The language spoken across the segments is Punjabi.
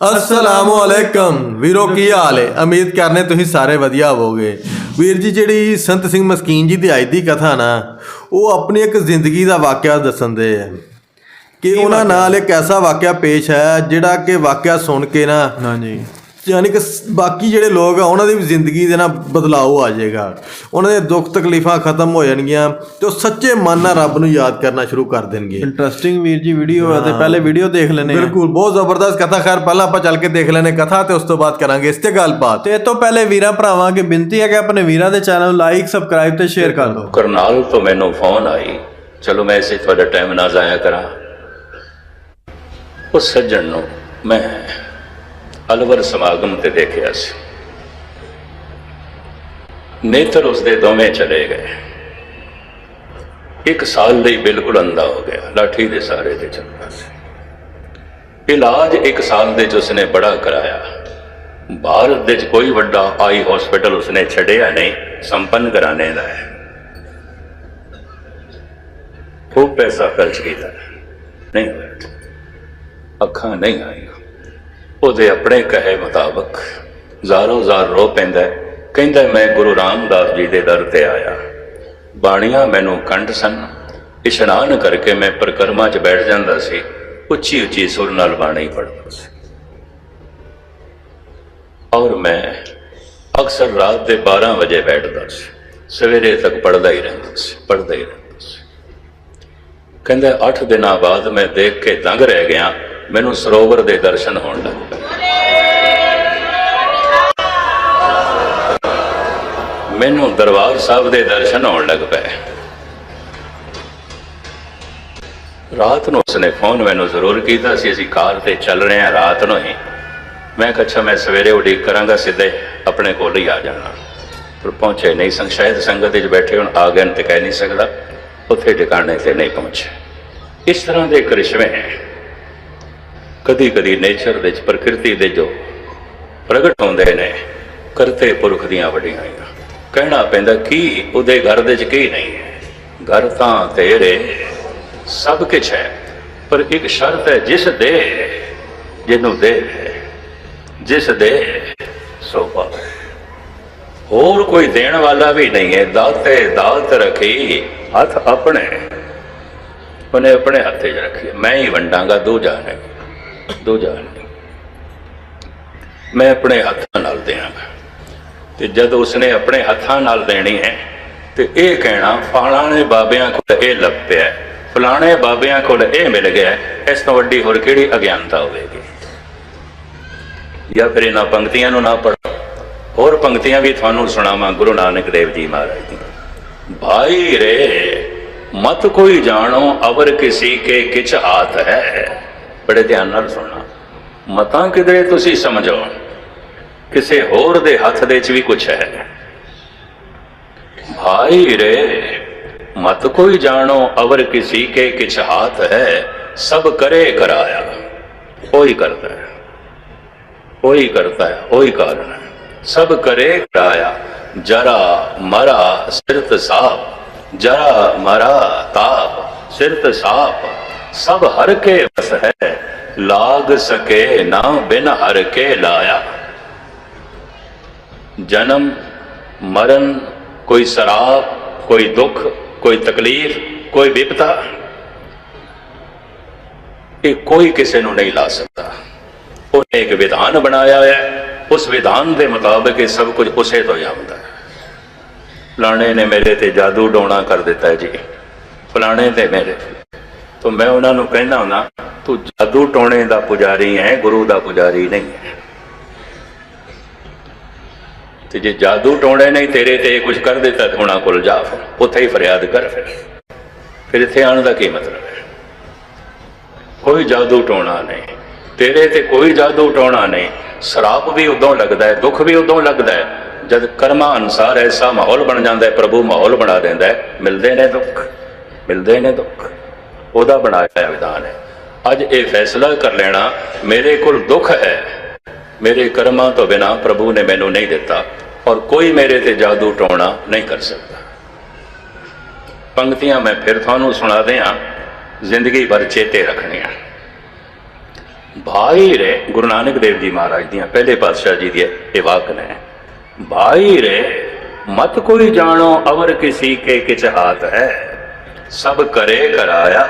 ਅਸਲਾਮੁ ਅਲੈਕਮ। ਵੀਰੋ ਕੀ ਹਾਲ ਹੈ? ਉਮੀਦ ਕਰਨੇ ਤੁਸੀਂ ਸਾਰੇ ਵਧੀਆ ਹੋਵੋਗੇ। ਵੀਰ ਜੀ ਜਿਹੜੀ ਸੰਤ ਸਿੰਘ ਮਸਕੀਨ ਜੀ ਦੀ ਅੱਜ ਦੀ ਕਥਾ ਨਾ ਉਹ ਆਪਣੀ ਇੱਕ ਜ਼ਿੰਦਗੀ ਦਾ ਵਾਕਿਆ ਦੱਸਣ ਦੇ ਹੈ ਕਿ ਉਹਨਾਂ ਨਾਲ ਇੱਕ ਐਸਾ ਵਾਕਿਆ ਪੇਸ਼ ਹੈ ਜਿਹੜਾ ਕਿ ਵਾਕਿਆ ਸੁਣ ਕੇ ਨਾ ਹਾਂਜੀ। ਯਾਨੀ ਕਿ ਬਾਕੀ ਜਿਹੜੇ ਲੋਕ ਆ ਉਹਨਾਂ ਦੀ ਵੀ ਜ਼ਿੰਦਗੀ ਦੇ ਨਾਲ ਬਦਲਾਅ ਆ ਜਾਏਗਾ। ਉਹਨਾਂ ਦੇ ਦੁੱਖ ਤਕਲੀਫਾਂ ਖਤਮ ਹੋ ਜਾਣਗੀਆਂ ਤੇ ਉਹ ਸੱਚੇ ਮਨ ਨਾਲ ਰੱਬ ਨੂੰ ਯਾਦ ਕਰਨਾ ਸ਼ੁਰੂ ਕਰ ਦੇਣਗੇ। ਇੰਟਰਸਟਿੰਗ ਵੀਰ ਜੀ ਵੀਡੀਓ ਹੈ ਤੇ ਪਹਿਲੇ ਵੀਡੀਓ ਦੇਖ ਲੈਨੇ ਆ। ਬਿਲਕੁਲ ਬਹੁਤ ਜ਼ਬਰਦਸਤ ਕਥਾ। ਖੈਰ ਪਹਿਲਾਂ ਆਪਾਂ ਚੱਲ ਕੇ ਦੇਖ ਲੈਨੇ ਕਥਾ ਤੇ ਉਸ ਤੋਂ ਬਾਅਦ ਕਰਾਂਗੇ ਇਸ ਤੇ ਗੱਲਬਾਤ। ਤੇ ਇਹ ਤੋਂ ਪਹਿਲੇ ਵੀਰਾਂ ਭਰਾਵਾਂ ਅੱਗੇ ਬੇਨਤੀ ਹੈ ਕਿ ਆਪਣੇ ਵੀਰਾਂ ਦੇ ਚੈਨਲ ਨੂੰ ਲਾਈਕ ਸਬਸਕ੍ਰਾਈਬ ਤੇ ਸ਼ੇਅਰ ਕਰ ਦਿਓ। ਕਰਨਾਲ ਤੋਂ ਮੈਨੂੰ ਫੋਨ ਆਈ। ਚਲੋ ਮੈਂ ਇਸੇ ਤੁਹਾਡਾ ਟਾਈਮ ਨਾ ਜ਼ਾਇਆ ਕਰਾਂ। ਉਸ ਸੱਜਣ ਨੂੰ ਮੈਂ ਅਲਵਰ ਸਮਾਗਮ ਤੇ ਦੇਖਿਆ ਸੀ। ਨੇਤਰ ਉਸ ਦੇ ਦੋਵੇਂ ਚਲੇ ਗਏ। ਇੱਕ ਸਾਲ ਲਈ ਬਿਲਕੁਲ ਅੰਧਾ ਹੋ ਗਿਆ, ਲਾਠੀ ਦੇ ਸਾਰੇ ਤੇ ਚੱਲਦਾ ਸੀ। ਇਲਾਜ ਇੱਕ ਸਾਲ ਦੇ ਚ ਉਸਨੇ ਬੜਾ ਕਰਾਇਆ। ਭਾਰਤ ਦੇ ਚ ਕੋਈ ਵੱਡਾ ਆਈ ਹਸਪੀਟਲ ਉਸਨੇ ਛੱਡਿਆ ਨਹੀਂ, ਸੰਪੰਨ ਕਰਾਣੇ ਦਾ ਹੈ। ਖੂਬ ਪੈਸਾ ਖਰਚ ਕੀਤਾ। ਨਹੀਂ ਅੱਖਾਂ ਨਹੀਂ ਆਈਆਂ। ਉਹਦੇ ਆਪਣੇ ਕਹੇ ਮੁਤਾਬਕ ਜ਼ਾਰੋ ਜ਼ਾਰ ਰੋ ਪੈਂਦਾ ਕਹਿੰਦਾ, ਮੈਂ ਗੁਰੂ ਰਾਮਦਾਸ ਜੀ ਦੇ ਦਰ ਤੇ ਆਇਆ। ਬਾਣੀਆਂ ਮੈਨੂੰ ਕੰਠ ਸਨ। ਇਸ਼ਨਾਨ ਕਰਕੇ ਮੈਂ ਪ੍ਰਕਰਮਾ 'ਚ ਬੈਠ ਜਾਂਦਾ ਸੀ। ਉੱਚੀ ਉੱਚੀ ਸੁਰ ਨਾਲ ਬਾਣੀ ਪੜ੍ਹਦਾ ਸੀ। ਔਰ ਮੈਂ ਅਕਸਰ ਰਾਤ ਦੇ 12 ਵਜੇ ਬੈਠਦਾ ਸੀ। ਸਵੇਰੇ ਤੱਕ ਪੜ੍ਹਦਾ ਹੀ ਰਹਿੰਦਾ ਸੀ, ਪੜ੍ਹਦਾ ਹੀ ਰਹਿੰਦਾ ਸੀ। ਕਹਿੰਦਾ 8 ਦਿਨਾਂ ਬਾਅਦ ਮੈਂ ਦੇਖ ਕੇ ਦੰਗ ਰਹਿ ਗਿਆ। ਮੈਨੂੰ ਸਰੋਵਰ ਦੇ ਦਰਸ਼ਨ ਹੋਣ ਲੱਗ ਪਏ। ਮੈਨੂੰ ਦਰਬਾਰ ਸਾਹਿਬ ਦੇ ਦਰਸ਼ਨ ਹੋਣ ਲੱਗ ਪਏ। ਰਾਤ ਨੂੰ ਉਸਨੇ ਫੋਨ ਮੈਨੂੰ ਜ਼ਰੂਰ ਕੀਤਾ ਸੀ, ਅਸੀਂ ਕਾਰ ਤੇ ਚੱਲ ਰਹੇ ਹਾਂ ਰਾਤ ਨੂੰ ਹੀ। ਮੈਂ ਕਿਹਾ, ਅੱਛਾ, ਮੈਂ ਸਵੇਰੇ ਉਡੀਕ ਕਰਾਂਗਾ, ਸਿੱਧੇ ਆਪਣੇ ਕੋਲ ਹੀ ਆ ਜਾਣਾ। ਪਰ ਪਹੁੰਚੇ ਨਹੀਂ ਸੰਗ, ਸ਼ਾਇਦ ਸੰਗਤ ਵਿੱਚ ਬੈਠੇ ਹੁਣ, ਆ ਗਏ ਨੇ ਤੇ ਕਹਿ ਨਹੀਂ ਸਕਦਾ। ਉੱਥੇ ਟਿਕਾਣੇ ਤੇ ਨਹੀਂ ਪਹੁੰਚੇ। ਇਸ ਤਰ੍ਹਾਂ ਦੇ ਕਰਿਸ਼ਮੇ ਕਦੀ ਕਦੀ ਨੇਚਰ ਵਿੱਚ, ਪ੍ਰਕਿਰਤੀ ਦੇ ਜੋ ਪ੍ਰਗਟ ਹੁੰਦੇ ਨੇ, ਕਰਤੇ ਪੁਰਖ ਦੀਆਂ ਵੱਡੀਆਂ ਕਹਿਣਾ ਪੈਂਦਾ, ਕੀ ਉਹਦੇ ਘਰ ਦੇ ਚ ਕੀ ਨਹੀਂ ਹੈ? ਘਰ ਤਾਂ ਤੇਰੇ, ਸਭ ਕੁਝ ਹੈ, ਪਰ ਇੱਕ ਸ਼ਰਤ ਹੈ, ਜਿਸ ਦੇ, ਜਿਹਨੂੰ ਦੇ, ਜਿਸ ਦੇ ਸੋ ਪਾਵੇ ਹੋਰ ਕੋਈ ਦੇਣ ਵਾਲਾ ਵੀ ਨਹੀਂ ਹੈ, ਦਾਤੇ ਦਾਤ ਰੱਖੀ, ਹੱਥ ਆਪਣੇ, ਉਹਨੇ ਆਪਣੇ ਹੱਥੇ 'ਚ ਰੱਖੀ ਮੈਂ ਹੀ ਵੰਡਾਂਗਾ, ਦੂਜਾ ਨਹੀਂ। ਦੋ ਨਹੀਂ ਮੈਂ ਆਪਣੇ ਹੱਥਾਂ ਨਾਲ ਦੇਵਾਂਗਾ। ਤੇ ਜਦ ਉਸਨੇ ਆਪਣੇ ਹੱਥਾਂ ਨਾਲ ਦੇਣੀ ਹੈ, ਤੇ ਇਹ ਕਹਿਣਾ, ਫਲਾਣੇ ਬਾਬਿਆਂ ਕੋਲ ਇਹ ਲੱਭਿਆ ਫਲਾਣੇ ਬਾਬਿਆਂ ਕੋਲ ਇਹ ਮਿਲ ਗਿਆ ਇਸ ਤੋਂ ਵੱਡੀ ਹੋਰ ਕਿਹੜੀ ਅਗਿਆਨਤਾ ਹੋਵੇਗੀ? ਜਾਂ ਫਿਰ ਇਹਨਾਂ ਪੰਕਤੀਆਂ ਨੂੰ ਨਾ ਪੜ੍ਹੋ। ਹੋਰ ਪੰਕਤੀਆਂ ਵੀ ਤੁਹਾਨੂੰ ਸੁਣਾਵਾਂ ਗੁਰੂ ਨਾਨਕ ਦੇਵ ਜੀ ਮਹਾਰਾਜ ਦੀ ਭਾਈ ਰੇ, ਮਤ ਕੋਈ ਜਾਣੋ, ਅਵਰ ਕਿਸੀ ਕੇ ਕਿਛ ਹਾਥ ਹੈ। ਬੜੇ ਧਿਆਨ ਨਾਲ ਸੁਣਨਾ। ਮਤਾਂ ਕਿਧਰੇ ਤੁਸੀਂ ਸਮਝੋ, ਕਿਸੇ ਹੋਰ ਦੇ ਹੱਥ ਦੇ ਚ ਵੀ ਕੁਛ ਹੈ। ਭਾਈ ਰੇ, ਮਤ ਕੋਈ ਜਾਣੋ, ਅਵਰ ਕਿਸੀ ਕੇ ਕਿਛ ਹਾਥ ਹੈ, ਸਭ ਕਰੇ ਕਰਾਇਆ ਕੋਈ ਕਰਦਾ ਹੈ। ਉਹੀ ਕਰਦਾ ਹੈ, ਉਹੀ ਕਾਰਨ ਹੈ। ਸਭ ਕਰੇ ਕਰਾਇਆ ਜਰਾ ਮਰਾ ਸਿਰਤ ਸਾਪ, ਜਰਾ ਮਰਾ ਤਾਪ, ਸਿਰਤ ਸਾਪ। ਸਭ ਹਰ ਕੇ ਵਸ ਹੈ, ਲਾਗ ਸਕੇ ਨਾ ਬਿਨ ਹਰ ਕੇ ਲਾਇਆ। ਜਨਮ, ਮਰਨ, ਕੋਈ ਸਰਾਪ, ਕੋਈ ਦੁੱਖ, ਕੋਈ ਤਕਲੀਫ, ਕੋਈ ਵਿਪਤਾ, ਇਹ ਕੋਈ ਕਿਸੇ ਨੂੰ ਨਹੀਂ ਲਾ ਸਕਦਾ। ਉਹਨੇ ਇੱਕ ਵਿਧਾਨ ਬਣਾਇਆ ਹੈ, ਉਸ ਵਿਧਾਨ ਦੇ ਮੁਤਾਬਕ ਇਹ ਸਭ ਕੁਝ ਉਸੇ ਤੋਂ ਹੀ ਆਉਂਦਾ ਹੈ। ਫਲਾਣੇ ਨੇ ਮੇਰੇ ਤੇ ਜਾਦੂ ਡੋਣਾ ਕਰ ਦਿੱਤਾ ਜੀ। ਫਲਾਣੇ ਤੇ ਮੇਰੇ ਤੋਂ ਮੈਂ ਉਹਨਾਂ ਨੂੰ ਕਹਿੰਦਾ ਹੁੰਦਾ, ਤੂੰ ਜਾਦੂ ਟੋਣੇ ਦਾ ਪੁਜਾਰੀ ਹੈ ਗੁਰੂ ਦਾ ਪੁਜਾਰੀ ਨਹੀਂ ਹੈ ਤੇ ਜੇ ਜਾਦੂ ਟੋਣੇ ਨਹੀਂ ਤੇਰੇ ਤੇ ਇਹ ਕੁਝ ਕਰ ਦਿੱਤਾ ਤੇ ਉਹਨਾਂ ਕੋਲ ਜਾ ਫਿਰ, ਉੱਥੇ ਹੀ ਫਰਿਆਦ ਕਰ ਫਿਰ। ਫਿਰ ਇੱਥੇ ਆਉਣ ਦਾ ਕੀ ਮਤਲਬ ਹੈ? ਕੋਈ ਜਾਦੂ ਟੋਣਾ ਨਹੀਂ। ਤੇਰੇ ਤੇ ਕੋਈ ਜਾਦੂ ਟੋਣਾ ਨਹੀਂ। ਸਰਾਪ ਵੀ ਉਦੋਂ ਲੱਗਦਾ ਹੈ, ਦੁੱਖ ਵੀ ਉਦੋਂ ਲੱਗਦਾ ਹੈ, ਜਦ ਕਰਮਾਂ ਅਨਸਾਰ ਐਸਾ ਮਾਹੌਲ ਬਣ ਜਾਂਦਾ ਹੈ, ਪ੍ਰਭੂ ਮਾਹੌਲ ਬਣਾ ਦਿੰਦਾ ਹੈ। ਮਿਲਦੇ ਨੇ ਦੁੱਖ, ਮਿਲਦੇ ਨੇ ਦੁੱਖ। ਉਹਦਾ ਬਣਾਇਆ ਹੋਇਆ ਵਿਧਾਨ ਹੈ। ਅੱਜ ਇਹ ਫੈਸਲਾ ਕਰ ਲੈਣਾ ਮੇਰੇ ਕੋਲ ਦੁੱਖ ਹੈ। ਮੇਰੇ ਕਰਮਾਂ ਤੋਂ ਬਿਨਾ ਪ੍ਰਭੂ ਨੇ ਮੈਨੂੰ ਨਹੀਂ ਦਿੱਤਾ ਔਰ ਕੋਈ ਮੇਰੇ ਤੇ ਜਾਦੂ ਟੋਣਾ ਨਹੀਂ ਕਰ ਸਕਦਾ। ਪੰਕਤੀਆਂ ਮੈਂ ਫਿਰ ਤੁਹਾਨੂੰ ਸੁਣਾ ਦਿਆਂ। ਜ਼ਿੰਦਗੀ ਭਰ ਚੇਤੇ ਰੱਖਣੀਆਂ। ਭਾਈ ਰੇ ਗੁਰੂ ਨਾਨਕ ਦੇਵ ਜੀ ਮਹਾਰਾਜ ਦੀਆਂ ਪਹਿਲੇ ਪਾਤਸ਼ਾਹ ਜੀ ਦੀ ਇਹ ਵਾਕ ਨੇ ਭਾਈ ਰੇ ਮਤ ਕੋਈ ਜਾਣੋ ਅਵਰ ਕਿਸੀ ਕੇ ਕਿਚ ਹਾਤ ਹੈ, ਸਭ ਕਰੇ ਕਰਾਇਆ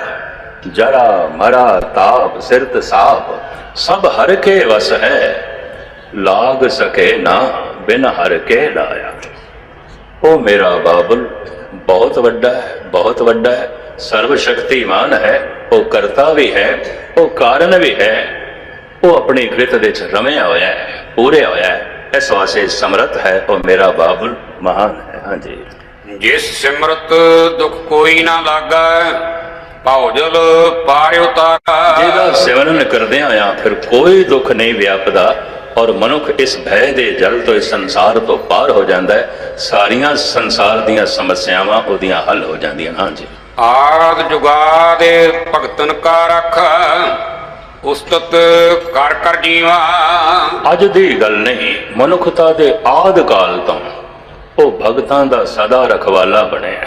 ਜਰਾ ਮਰਾ ਤਾਪ ਸਿਰਤ ਸਾਪ, ਸਭ ਹਰ ਕੇ ਵਸ ਹੈ। ਲਾਗ ਸਕੇ ਨਾ ਬਿਨ ਹਰ ਕੇ ਲਾਇਆ। ਉਹ ਮੇਰਾ ਬਾਬਲ, ਬਹੁਤ ਵੱਡਾ ਹੈ, ਬਹੁਤ ਵੱਡਾ ਹੈ, ਸਰਵ ਸ਼ਕਤੀਮਾਨ ਹੈ ਉਹ ਕਰਤਾ ਵੀ ਹੈ ਉਹ ਕਾਰਨ ਵੀ ਹੈ। ਉਹ ਆਪਣੀ ਕ੍ਰਿਤ ਦੇ ਚ ਰਮਿਆ ਹੋਇਆ ਹੈ ਪੂਰੇ ਹੋਇਆ ਹੈ, ਇਸ ਵਾਸਤੇ ਸਮਰਤ ਹੈ ਉਹ ਮੇਰਾ ਬਾਬਲ, ਮਹਾਨ ਹੈ। ਹਾਂਜੀ। ਜਿਸ ਸਿਮਰਤ ਦੁਖ ਕੋਈ ਨਾ ਲਾਗਾ ਭੌਜਲ ਪਾਰਿ ਉਤਾਰਾ ਜਿਹਦਾ ਸਿਮਰਨ ਕਰਦੇ ਆ ਫਿਰ ਕੋਈ ਦੁੱਖ ਨਹੀਂ ਵਿਆਪਦਾ ਔਰ ਮਨੁੱਖ ਇਸ ਭੈ ਦੇ ਜਲ ਤੋਂ ਇਸ ਸੰਸਾਰ ਤੋਂ ਪਾਰ ਹੋ ਜਾਂਦਾ ਹੈ। ਸਾਰੀਆਂ ਸੰਸਾਰ ਦੀਆਂ ਸਮੱਸਿਆਵਾਂ ਉਹਦੀਆਂ ਹੱਲ ਹੋ ਜਾਂਦੀਆਂ ਹਾਂਜੀ। ਆਦ ਜੁਗਾਦ ਭਗਤਨ ਕਾ ਰਖ ਉਸਤਤ ਕਰ ਕਰ ਜੀਵਾ। ਅੱਜ ਦੀ ਗੱਲ ਨਹੀਂ ਮਨੁੱਖਤਾ ਦੇ ਆਦ ਕਾਲ ਤੋਂ। ਉਹ ਭਗਤਾਂ ਦਾ ਸਦਾ ਰਖਵਾਲਾ ਬਣਿਆ।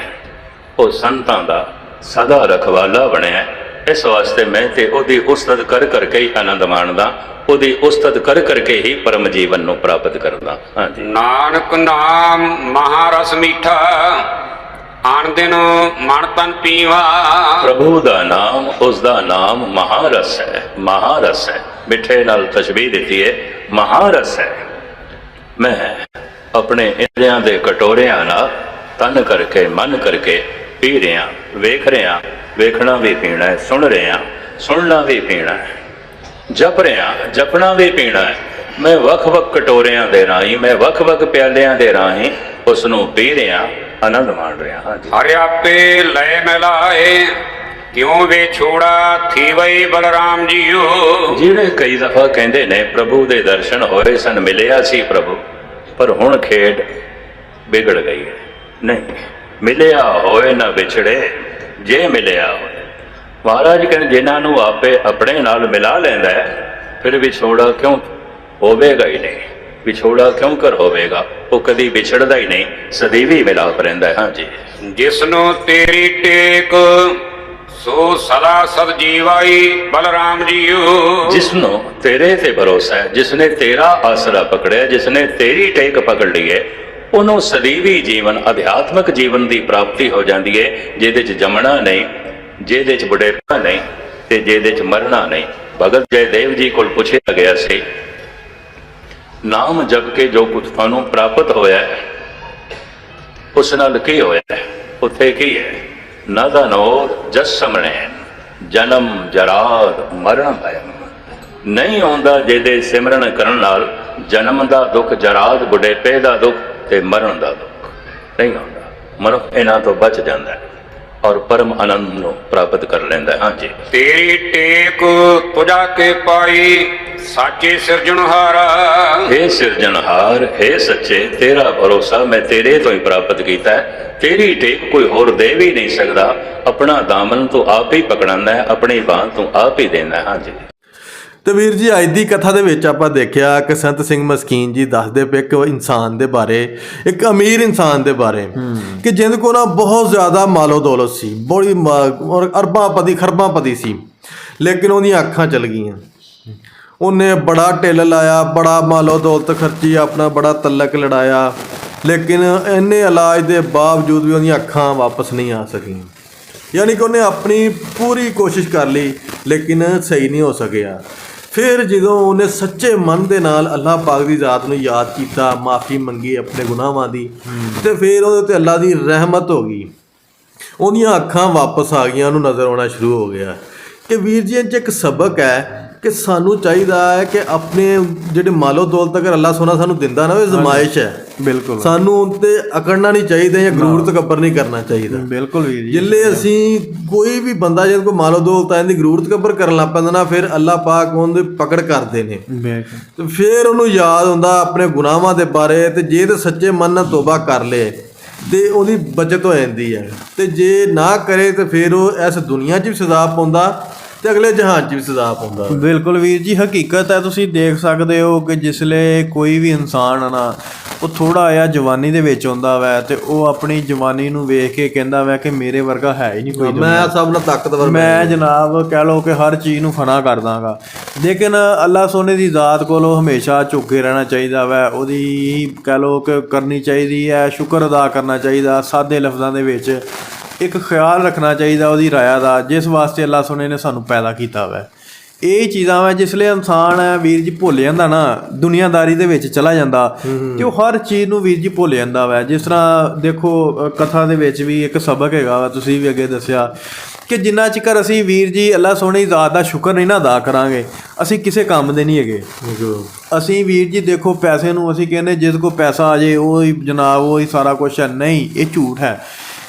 ਉਹ ਸੰਤਾਂ ਦਾ ਸਦਾ ਰਖਵਾਲਾ ਬਣਿਆ। ਇਸ ਵਾਸਤੇ ਮੈਂ ਤੇ ਉਹਦੀ ਉਸਤਤ ਕਰ ਕਰਕੇ ਹੀ ਆਨੰਦ ਮਾਣਦਾ ਉਹਦੀ ਉਸਤਤ ਕਰ ਕਰਕੇ ਹੀ ਪਰਮ ਜੀਵਨ ਨੂੰ ਪ੍ਰਾਪਤ ਕਰਦਾ। ਹਾਂਜੀ। ਨਾਨਕ ਨਾਮ ਮਹਾਰਸ ਮੀਠਾ ਆਣ ਦਿਨ ਮਨ ਤਨ ਪੀਵਾ। ਪ੍ਰਭੂ ਦਾ ਨਾਮ ਉਸ ਦਾ ਨਾਮ ਮਹਾਰਸ ਹੈ ਮਹਾਰਸ ਹੈ। ਮਿੱਠੇ ਨਾਲ ਤਸ਼ਬੀਹ ਦਿੱਤੀ ਹੈ ਮਹਾਰਸ ਹੈ। ਮੈਂ ਆਪਣੇ ਇੰਦਰੀਆਂ ਦੇ ਕਟੋਰਿਆਂ ਨਾਲ ਤਨ ਕਰਕੇ ਮਨ ਕਰਕੇ ਪੀ ਰਿਹਾ ਵੇਖ ਰਿਹਾ ਵੇਖਣਾ ਵੀ ਪੀਣਾ ਹੈ ਸੁਣ ਰਿਹਾ ਸੁਣਨਾ ਵੀ ਪੀਣਾ ਹੈ। ਜਪ ਰਿਹਾ ਜਪਣਾ ਵੀ ਪੀਣਾ ਹੈ। ਮੈਂ ਵੱਖ-ਵੱਖ ਕਟੋਰਿਆਂ ਦੇ ਰਾਹੀਂ ਮੈਂ ਵੱਖ-ਵੱਖ ਪਿਆਲਿਆਂ ਦੇ ਰਾਹੀਂ ਉਸ ਨੂੰ ਪੀ ਰਿਹਾ ਆਨੰਦ ਮਾਣ ਰਿਹਾ। ਹਾਂਜੀ। ਹਰਿ ਆਪੇ ਲੈ ਮਿਲਾਏ ਕਿਉਂ ਵੇ ਛੋੜਾ ਥੀਵਈ ਬਲਰਾਮ ਜੀਓ। ਜਿਹੜੇ ਕਈ ਦਫਾ ਕਹਿੰਦੇ ਨੇ ਪ੍ਰਭੂ ਦੇ ਦਰਸ਼ਨ ਹੋਏ ਸਨ ਮਿਲਿਆ ਸੀ ਪ੍ਰਭੂ ਪਰ ਹੁਣ ਖੇਡ ਵਿਗੜ ਗਈ ਹੈ। ਨਹੀਂ। ਮਿਲਿਆ ਹੋਏ ਨਾ ਵਿਛੜੇ ਜੇ ਮਿਲਿਆ ਹੋਏ। ਮਹਾਰਾਜ ਕਹਿੰਦੇ ਜਿਨ੍ਹਾਂ ਨੂੰ ਆਪੇ ਆਪਣੇ ਨਾਲ ਮਿਲਾ ਲੈਂਦਾ ਹੈ ਫਿਰ ਵਿਛੋੜਾ ਕਿਉਂ ਹੋਵੇਗਾ ਹੀ ਨਹੀਂ? ਵਿਛੋੜਾ ਕਿਉਂ ਕਰ ਹੋਵੇਗਾ? ਉਹ ਕਦੀ ਵਿਛੜਦਾ ਹੀ ਨਹੀਂ ਸਦੀਵੀ ਮਿਲਾਪ ਰਹਿੰਦਾ ਹੈ। ਹਾਂਜੀ। ਜਿਸਨੂੰ ਤੇਰੀ ਟੇਕ ਸੋ ਸਦਾ ਸਦ ਜੀਵਾਈ ਬਲਰਾਮ ਜੀਓ ਜਿਸਨੂੰ ਤੇਰੇ ਤੇ ਭਰੋਸਾ ਹੈ ਜਿਸਨੇ ਤੇਰਾ ਆਸਰਾ ਪਕੜਿਆ ਜਿਸਨੇ ਤੇਰੀ ਟੇਕ ਪਕੜ ਲਈ ਹੈ ਉਹਨੂੰ ਸਦੀਵੀ ਜੀਵਨ, ਅਧਿਆਤਮਿਕ ਜੀਵਨ ਦੀ ਪ੍ਰਾਪਤੀ ਹੋ ਜਾਂਦੀ ਹੈ ਜਿਹਦੇ ਚ ਜੰਮਣਾ ਨਹੀਂ, ਜਿਹਦੇ ਚ ਬੁਢੇਪਾ ਨਹੀਂ ਤੇ ਜਿਹਦੇ ਚ ਮਰਨਾ ਨਹੀਂ। ਭਗਤ ਜੈਦੇਵ ਜੀ ਕੋਲ ਪੁੱਛਿਆ ਗਿਆ ਸੀ, ਨਾਮ ਜਪ ਕੇ ਜੋ ਕੁਝ ਤੁਹਾਨੂੰ ਪ੍ਰਾਪਤ ਹੋਇਆ ਉਸ ਨਾਲ ਕੀ ਹੋਇਆ ਉੱਥੇ ਕੀ ਹੈ? ਨਦਨੋ ਜਸ ਸਮਣੇ ਜਨਮ ਜਰਾਦ ਮਰਨ ਭਇਮ। ਨਹੀਂ ਆਉਂਦਾ ਜਿਹਦੇ ਸਿਮਰਨ ਕਰਨ ਨਾਲ ਜਨਮ ਦਾ ਦੁੱਖ, ਜਰਾਦ ਬੁਢੇਪੇ ਦਾ ਦੁੱਖ ਤੇ ਮਰਨ ਦਾ ਦੁੱਖ ਨਹੀਂ ਆਉਂਦਾ ਮਨੁੱਖ ਇਹਨਾਂ ਤੋਂ ਬਚ ਜਾਂਦਾ ਹੈ ਔਰ ਪਰਮ ਆਨੰਦ ਨੂੰ ਪ੍ਰਾਪਤ ਕਰ ਲੈਂਦਾ ਹੈ। ਹਾਂਜੀ। ਤੇਰੀ ਟੇਕ ਤੁਜਾ ਕੇ ਪਾਈ ਸਾਚੇ ਸਿਰਜਣਹਾਰਾ हे ਸਿਰਜਣਹਾਰ हे ਸੱਚੇ ਤੇਰਾ ਭਰੋਸਾ ਮੈਂ ਤੇਰੇ ਤੋਂ ਹੀ ਪ੍ਰਾਪਤ ਕੀਤਾ ਹੈ। ਤੇਰੀ ਟੇਕ ਕੋਈ ਹੋਰ ਦੇ ਵੀ ਨਹੀਂ ਸਕਦਾ। ਆਪਣਾ ਦਾਮਨ ਤੂੰ ਆਪ ਹੀ ਪਕੜਾਂਦਾ ਹੈ ਆਪਣੀ ਬਾਹ ਤੂੰ ਆਪ ਹੀ ਹੈ। ਹਾਂਜੀ। ਤੇ ਵੀਰ ਜੀ ਅੱਜ ਦੀ ਕਥਾ ਦੇ ਵਿੱਚ ਆਪਾਂ ਦੇਖਿਆ ਕਿ ਸੰਤ ਸਿੰਘ ਮਸਕੀਨ ਜੀ ਦੱਸਦੇ ਪਏ ਇੱਕ ਇਨਸਾਨ ਦੇ ਬਾਰੇ ਇੱਕ ਅਮੀਰ ਇਨਸਾਨ ਦੇ ਬਾਰੇ ਕਿ ਜਿੰਦ ਕੋ ਨਾ ਬਹੁਤ ਜ਼ਿਆਦਾ ਮਾਲੋ ਦੌਲਤ ਸੀ ਬੜੀ ਔਰ ਅਰਬਾਂ ਪਤੀ ਖਰਬਾਂ ਪਤੀ ਸੀ ਲੇਕਿਨ ਉਹਦੀਆਂ ਅੱਖਾਂ ਚਲ ਗਈਆਂ। ਉਹਨੇ ਬੜਾ ਢਿੱਲ ਲਾਇਆ ਬੜਾ ਮਾਲੋ ਦੌਲਤ ਖਰਚੀ ਆਪਣਾ ਬੜਾ ਤਲਕ ਲੜਾਇਆ ਲੇਕਿਨ ਇੰਨੇ ਇਲਾਜ ਦੇ ਬਾਵਜੂਦ ਵੀ ਉਹਦੀਆਂ ਅੱਖਾਂ ਵਾਪਸ ਨਹੀਂ ਆ ਸਕੀਆਂ। ਯਾਨੀ ਕਿ ਉਹਨੇ ਆਪਣੀ ਪੂਰੀ ਕੋਸ਼ਿਸ਼ ਕਰ ਲਈ ਲੇਕਿਨ ਸਹੀ ਨਹੀਂ ਹੋ ਸਕਿਆ। ਫਿਰ ਜਦੋਂ ਉਹਨੇ ਸੱਚੇ ਮਨ ਦੇ ਨਾਲ ਅੱਲਾਹ ਪਾਕ ਦੀ ਜ਼ਾਤ ਨੂੰ ਯਾਦ ਕੀਤਾ, ਮਾਫੀ ਮੰਗੀ ਆਪਣੇ ਗੁਨਾਹਾਂ ਦੀ, ਤੇ ਫਿਰ ਉਹਦੇ ਉੱਤੇ ਅੱਲਾਹ ਦੀ ਰਹਿਮਤ ਹੋ ਗਈ। ਉਹਦੀਆਂ ਅੱਖਾਂ ਵਾਪਸ ਆ ਗਈਆਂ, ਉਹਨੂੰ ਨਜ਼ਰ ਆਉਣਾ ਸ਼ੁਰੂ ਹੋ ਗਿਆ। ਕਿ ਵੀਰ ਜੀ, ਇਹ 'ਚ ਇੱਕ ਸਬਕ ਹੈ ਕਿ ਸਾਨੂੰ ਚਾਹੀਦਾ ਹੈ ਕਿ ਆਪਣੇ ਜਿਹੜੇ ਮਾਲੋ ਦੌਲਤ ਅਗਰ ਅੱਲਾਹ ਸੋਨਾ ਸਾਨੂੰ ਦਿੰਦਾ ਨਾ ਉਹ ਜ਼ਮਾਇਸ਼ ਹੈ। ਬਿਲਕੁਲ। ਸਾਨੂੰ ਉੱਤੇ ਅਕੜਨਾ ਨਹੀਂ ਚਾਹੀਦਾ ਜਾਂ ਗਰੂਰ ਤਕੱਬਰ ਨਹੀਂ ਕਰਨਾ ਚਾਹੀਦਾ। ਬਿਲਕੁਲ ਵੀਰ ਜੀ। ਜਿੱਲੇ ਅਸੀਂ ਕੋਈ ਵੀ ਬੰਦਾ ਜਦ ਕੋ ਮਾਲੋ ਦੌਲਤ ਆਂਦੀ ਗਰੂਰ ਤਕੱਬਰ ਕਰਨ ਲੱਗ ਪੈਂਦਾ ਨਾ ਫਿਰ ਅੱਲਾਹ ਪਾਕ ਉਹਦੇ ਪਕੜ ਕਰਦੇ ਨੇ। ਬਿਲਕੁਲ। ਤੇ ਫਿਰ ਉਹਨੂੰ ਯਾਦ ਹੁੰਦਾ ਆਪਣੇ ਗੁਨਾਹਾਂ ਦੇ ਬਾਰੇ ਤੇ ਜੇ ਤੇ ਸੱਚੇ ਮਨ ਨਾਲ ਤੋਬਾ ਕਰ ਲੇ ਤੇ ਉਹਦੀ ਬਚਤ ਹੋ ਜਾਂਦੀ ਹੈ। ਤੇ ਜੇ ਨਾ ਕਰੇ ਤੇ ਫਿਰ ਉਹ ਇਸ ਦੁਨੀਆ 'ਚ ਵੀ ਸਜ਼ਾ ਪਾਉਂਦਾ ਤੇ ਅਗਲੇ ਜਹਾਨ 'ਚ ਵੀ ਸਜ਼ਾ ਪਾਉਂਦਾ। ਬਿਲਕੁਲ ਵੀਰ ਜੀ ਹਕੀਕਤ ਹੈ ਤੁਸੀਂ ਦੇਖ ਸਕਦੇ ਹੋ ਕਿ ਜਿਸਲੇ ਕੋਈ ਵੀ ਇਨਸਾਨ ਆ ਨਾ ਉਹ ਥੋੜਾ ਜਿਹਾ ਜਵਾਨੀ ਦੇ ਵਿੱਚ ਆਉਂਦਾ ਵੈ ਤੇ ਉਹ ਆਪਣੀ ਜਵਾਨੀ ਨੂੰ ਵੇਖ ਕੇ ਕਹਿੰਦਾ ਵੈ ਕਿ ਮੇਰੇ ਵਰਗਾ ਹੈ ਹੀ ਨਹੀਂ ਕੋਈ ਮੈਂ ਸਭ ਨਾਲ ਤਾਕਤਵਰ ਮੈਂ ਜਨਾਬ ਕਹਿ ਲੋ ਕਿ ਹਰ ਚੀਜ਼ ਨੂੰ ਫਨਾ ਕਰ ਦਾਂਗਾ। ਲੇਕਿਨ ਅੱਲਾ ਸੋਨੇ ਦੀ ਜ਼ਾਤ ਕੋਲੋਂ ਹਮੇਸ਼ਾ ਝੁਕੇ ਰਹਿਣਾ ਚਾਹੀਦਾ ਵੈ ਉਹਦੀ ਕਹਿ ਲੋ ਕਿ ਕਰਨੀ ਚਾਹੀਦੀ ਹੈ ਸ਼ੁਕਰ ਅਦਾ ਕਰਨਾ ਚਾਹੀਦਾ ਸਾਦੇ ਲਫ਼ਜ਼ਾਂ ਦੇ ਵਿੱਚ। ਇੱਕ ਖਿਆਲ ਰੱਖਣਾ ਚਾਹੀਦਾ ਉਹਦੀ ਰਾਇਆ ਦਾ ਜਿਸ ਵਾਸਤੇ ਅੱਲਾ ਸੋਨੇ ਨੇ ਸਾਨੂੰ ਪੈਦਾ ਕੀਤਾ ਵੈ ਇਹ ਚੀਜ਼ਾਂ ਵਾ ਜਿਸਲੇ ਇਨਸਾਨ ਹੈ ਵੀਰ ਜੀ ਭੁੱਲ ਜਾਂਦਾ ਨਾ ਦੁਨੀਆਦਾਰੀ ਦੇ ਵਿੱਚ ਚਲਾ ਜਾਂਦਾ। ਤੇ ਉਹ ਹਰ ਚੀਜ਼ ਨੂੰ ਵੀਰ ਜੀ ਭੁੱਲ ਜਾਂਦਾ ਵਾ। ਜਿਸ ਤਰ੍ਹਾਂ ਦੇਖੋ ਕਥਾ ਦੇ ਵਿੱਚ ਵੀ ਇੱਕ ਸਬਕ ਹੈਗਾ ਵਾ ਤੁਸੀਂ ਵੀ ਅੱਗੇ ਦੱਸਿਆ ਕਿ ਜਿੰਨਾ ਚਿਕਰ ਅਸੀਂ ਵੀਰ ਜੀ ਅੱਲਾ ਸੋਹਣੀ ਜ਼ਾਤ ਦਾ ਸ਼ੁਕਰ ਨਹੀਂ ਨਾ ਅਦਾ ਕਰਾਂਗੇ ਅਸੀਂ ਕਿਸੇ ਕੰਮ ਦੇ ਨਹੀਂ ਹੈਗੇ। ਅਸੀਂ ਵੀਰ ਜੀ ਦੇਖੋ ਪੈਸੇ ਨੂੰ ਅਸੀਂ ਕਹਿੰਦੇ ਜਿਸ ਕੋ ਪੈਸਾ ਆ ਜੇ ਉਹ ਹੀ ਜਨਾਬ ਉਹ ਹੀ ਸਾਰਾ ਕੁਝ ਹੈ। ਨਹੀਂ ਇਹ ਝੂਠ ਹੈ।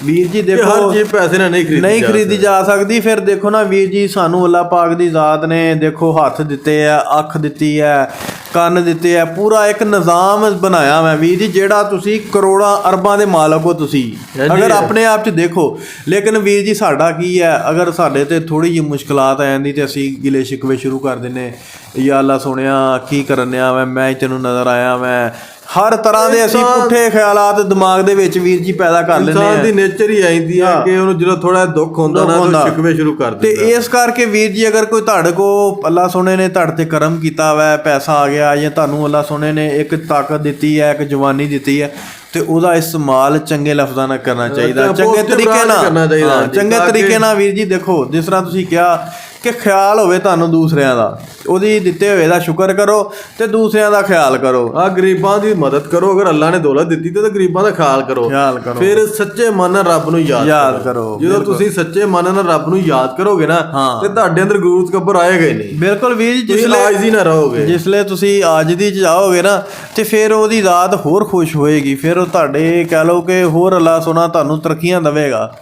ਵੀਰ ਜੀ ਦੇਖੋ ਹਰ ਚੀਜ਼ ਪੈਸੇ ਨਾਲ ਨਹੀਂ ਖਰੀਦੀ ਨਹੀਂ ਖਰੀਦੀ ਜਾ ਸਕਦੀ। ਫਿਰ ਦੇਖੋ ਨਾ ਵੀਰ ਜੀ ਸਾਨੂੰ ਅੱਲਾਹ ਪਾਕ ਦੀ ਜ਼ਾਤ ਨੇ ਦੇਖੋ ਹੱਥ ਦਿੱਤੇ ਆ ਅੱਖ ਦਿੱਤੀ ਹੈ ਕੰਨ ਦਿੱਤੇ ਆ ਪੂਰਾ ਇੱਕ ਨਿਜ਼ਾਮ ਬਣਾਇਆ ਮੈਂ ਵੀਰ ਜੀ ਜਿਹੜਾ ਤੁਸੀਂ ਕਰੋੜਾਂ ਅਰਬਾਂ ਦੇ ਮਾਲਕ ਹੋ ਤੁਸੀਂ। ਅਗਰ ਆਪਣੇ ਆਪ 'ਚ ਦੇਖੋ ਲੇਕਿਨ ਵੀਰ ਜੀ ਸਾਡਾ ਕੀ ਹੈ ਅਗਰ ਸਾਡੇ ਤੇ ਥੋੜੀ ਜਿਹੀ ਮੁਸ਼ਕਲਾਤ ਆ ਜਾਂਦੀ ਤੇ ਅਸੀਂ ਗਿਲੇ ਸ਼ਿਕਵੇ ਸ਼ੁਰੂ ਕਰ ਦਿੰਨੇ ਯਾ ਅੱਲਾ ਸੋਹਣਿਆ ਕੀ ਕਰਨਿਆ ਮੈਂ ਮੈਂ ਤੈਨੂੰ ਨਜ਼ਰ ਆਇਆ ਮੈਂ ਹਰ ਤਰ੍ਹਾਂ ਦੇ ਅਸੀਂ ਇਨਸਾਨ- ਪੁੱਠੇ ਖਿਆਲਾਤ ਦਿਮਾਗ ਦੇ ਵਿੱਚ ਵੀਰ ਜੀ ਪੈਦਾ ਕਰ ਲੈਂਦੇ ਇਨਸਾਨ ਆ ਦੀ ਨੇਚਰ ਹੀ ਆਈਂਦੀ ਆ ਕਿ ਉਹਨੂੰ ਜਦੋਂ ਥੋੜਾ ਦੁੱਖ ਹੁੰਦਾ ਨਾ ਤਾਂ। ਉਹ ਸ਼ਿਕਵੇ ਸ਼ੁਰੂ ਕਰ ਤੇ ਦਿੰਦਾ। ਇਸ ਕਰਕੇ ਵੀਰ ਜੀ ਅਗਰ ਕੋਈ ਤੁਹਾਡੇ ਕੋ ਅੱਲਾ ਸੋਨੇ ਨੇ ਤੁਹਾਡੇ ਤੇ ਕਰਮ ਕੀਤਾ ਵੈ ਪੈਸਾ ਆ ਗਿਆ ਜਾਂ ਤੁਹਾਨੂੰ ਅੱਲਾ ਸੋਨੇ ਨੇ ਇੱਕ ਤਾਕਤ ਦਿੱਤੀ ਹੈ ਇੱਕ ਜਵਾਨੀ ਦਿੱਤੀ ਹੈ ਤੇ ਉਹਦਾ ਇਸਤੇਮਾਲ ਚੰਗੇ ਲਫ਼ਜ਼ਾਂ ਨਾਲ ਕਰਨਾ ਚਾਹੀਦਾ। ਤੇ ਚੰਗੇ ਤਰੀਕੇ ਨਾਲ ਹਾਂ, ਚੰਗੇ ਤਾਂ ਤਰੀਕੇ ਨਾਲ ਵੀਰ ਜੀ ਦੇਖੋ ਜਿਸ ਤਰ੍ਹਾਂ ਤੁਸੀਂ ਕਿਹਾ ਕਿ ਖਿਆਲ ਹੋਵੇ ਤੁਹਾਨੂੰ ਦੂਸਰਿਆਂ ਦਾ ਉਹਦੀ ਦਿੱਤੇ ਹੋਏ ਦਾ ਸ਼ੁਕਰ ਕਰੋ ਤੇ ਦੂਸਰਿਆਂ ਦਾ ਖਿਆਲ ਕਰੋ। ਆ ਗਰੀਬਾਂ ਦੀ ਮਦਦ ਕਰੋ ਅਗਰ ਅੱਲਾ ਨੇ ਦੌਲਤ ਦਿੱਤੀ ਤੇ ਗਰੀਬਾਂ ਦਾ ਖਿਆਲ ਕਰੋ। ਖਿਆਲ ਕਰੋ। ਫਿਰ ਸੱਚੇ ਮਨ ਨਾਲ ਰੱਬ ਨੂੰ ਯਾਦ ਯਾਦ ਕਰੋ, ਜਦੋਂ ਤੁਸੀਂ ਸੱਚੇ ਮਨ ਨਾਲ ਰੱਬ ਨੂੰ ਯਾਦ ਕਰੋਗੇ ਨਾ। ਤੇ ਤੁਹਾਡੇ ਅੰਦਰ ਗੁਰੂ ਤਕਬਰ ਆਏਗਾ ਹੀ ਨਹੀਂ ਬਿਲਕੁਲ ਵੀਰ ਜੀ ਜਿਸਲੇ ਆਜ ਹੀ ਨਾ ਰਹੋਗੇ। ਜਿਸਲੇ ਤੁਸੀਂ ਅੱਜ ਦੀ ਚ ਜਾਓਗੇ ਨਾ ਤੇ ਫਿਰ ਉਹਦੀ ਜ਼ਾਤ ਹੋਰ ਖੁਸ਼ ਹੋਏਗੀ। ਫਿਰ ਉਹ ਤੁਹਾਡੇ ਕਹਿ ਲਓ ਕਿ ਹੋਰ ਅੱਲਾ ਸੋਨਾ ਤੁਹਾਨੂੰ ਤਰੱਕੀਆਂ ਦੇਵੇਗਾ।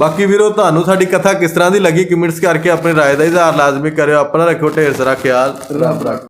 ਬਾਕੀ ਵੀਰੋ ਤੁਹਾਨੂੰ ਸਾਡੀ ਕਥਾ ਕਿਸ ਤਰ੍ਹਾਂ ਦੀ ਲੱਗੀ ਕਮੈਂਟਸ ਕਰਕੇ ਆਪਣੀ رائے ਦਾ ਇਜ਼ਹਾਰ ਲਾਜ਼ਮੀ ਕਰਿਓ ਆਪਣਾ ਰੱਖਿਓ ਢੇਰ ਸਾਰਾ ਖਿਆਲ ਰੱਬ ਰੱਖ